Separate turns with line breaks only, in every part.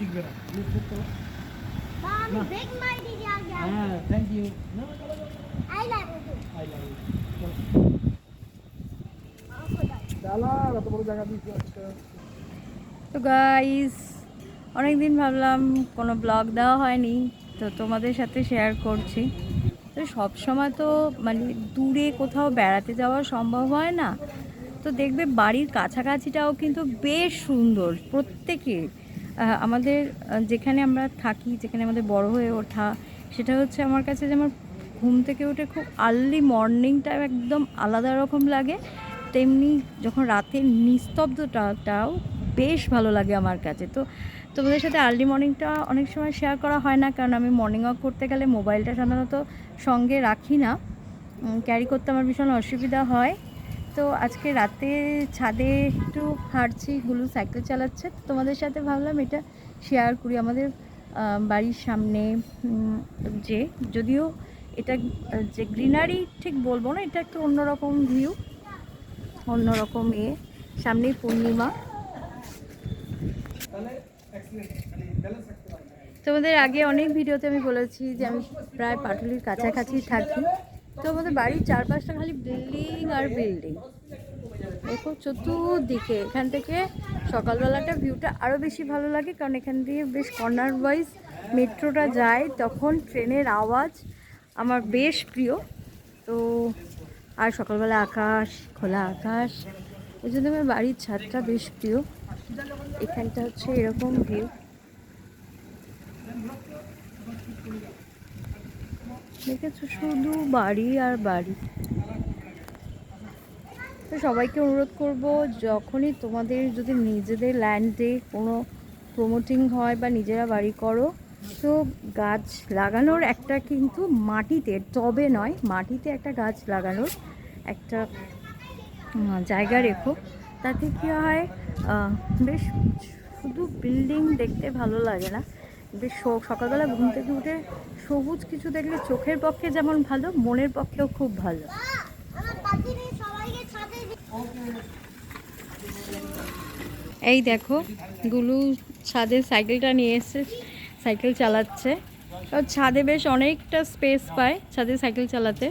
শিখবে না. হ্যাঁ thank you. I love you
তো গাইস অনেকদিন ভাবলাম কোনো ব্লগ দেওয়া হয়নি তো তোমাদের সাথে শেয়ার করছি। তো সবসময় তো মানে দূরে কোথাও বেড়াতে যাওয়া সম্ভব হয় না। তো দেখবে বাড়ির কাছাকাছিটাও কিন্তু বেশ সুন্দর প্রত্যেকের। আমাদের যেখানে আমরা থাকি, যেখানে আমাদের বড় হয়ে ওঠা, সেটা হচ্ছে আমার কাছে যেমন ঘুম থেকে উঠে খুব আর্লি মর্নিংটা একদম আলাদা রকম লাগে। তেমনি যখন রাতের নিস্তব্ধটাটাও বেশ ভালো লাগে আমার কাছে। তো তোমাদের সাথে আর্লি মর্নিংটা অনেক সময় শেয়ার করা হয় না, কারণ আমি মর্নিং ওয়াক করতে গেলে মোবাইলটা সাধারণত সঙ্গে রাখি না। ক্যারি করতে আমার ভীষণ অসুবিধা হয়। তো আজকে রাতে ছাদে একটু হাঁটছি গুলু সাইকেল চালাচ্ছে। তোমাদের সাথে ভাবলাম এটা শেয়ার করি। আমাদের বাড়ির সামনে যে, যদিও এটা, যে গ্রিনারি ঠিক বলব না, এটা একটু অন্যরকম ভিউ অন্যরকম এ। সামনেই পূর্ণিমা। তোমাদের আগে অনেক ভিডিওতে আমি বলেছি যে আমি প্রায় পাটুলির কাছাকাছি থাকি। তো আমাদের বাড়ির চারপাশটা খালি বিল্ডিং আর বিল্ডিং দেখো চতুর্দিকে, এখান থেকে সকালবেলাটা ভিউটা আরও বেশি ভালো লাগে, কারণ এখান দিয়ে বেশ কর্নার ওয়াইজ মেট্রোটা যায়, তখন ট্রেনের আওয়াজ আমার বেশ প্রিয়। তো আর সকালবেলা আকাশ, খোলা আকাশ ওই জন্য আমার বাড়ির ছাদটা বেশ প্রিয়। এখানটা হচ্ছে এরকম ভিউ দেখেছ? শুধু বাড়ি আর বাড়ি। তো সবাইকে অনুরোধ করব, যখনই তোমাদের যদি নিজেদের ল্যান্ডে কোনো প্রমোটিং হয় বা নিজেরা বাড়ি করো, তো গাছ লাগানোর একটা কিন্তু মাটিতে, টবে নয়, মাটিতে একটা গাছ লাগানোর একটা জায়গা রেখো। তাতে কী হয় বেশ, শুধু বিল্ডিং দেখতে ভালো লাগে না। বেশ সকালবেলা ঘুম থেকে উঠে সবুজ কিছু দেখলে চোখের পক্ষে যেমন ভালো, মনের পক্ষেও খুব ভালো। এই দেখো, গুলু ছাদে সাইকেলটা নিয়ে এসে সাইকেল চালাচ্ছে। ছাদে বেশ অনেকটা স্পেস পায় ছাদে সাইকেল চালাতে।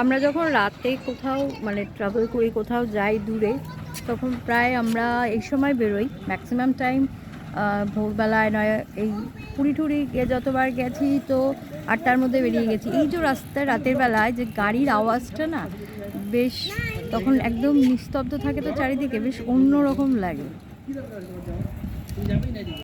আমরা যখন রাতে কোথাও মানে ট্রাভেল করি কোথাও যাই দূরে তখন প্রায় আমরা এই সময় বেরোই। ম্যাক্সিমাম টাইম ভোরবেলায় নয় এই পুরী টুরি গিয়ে যতবার গেছি তো আটটার মধ্যে বেরিয়ে গেছি। এই যে রাস্তায় রাতের বেলায় যে গাড়ির আওয়াজটা না বেশ তখন একদম নিস্তব্ধ থাকে তো চারিদিকে বেশ অন্যরকম লাগে।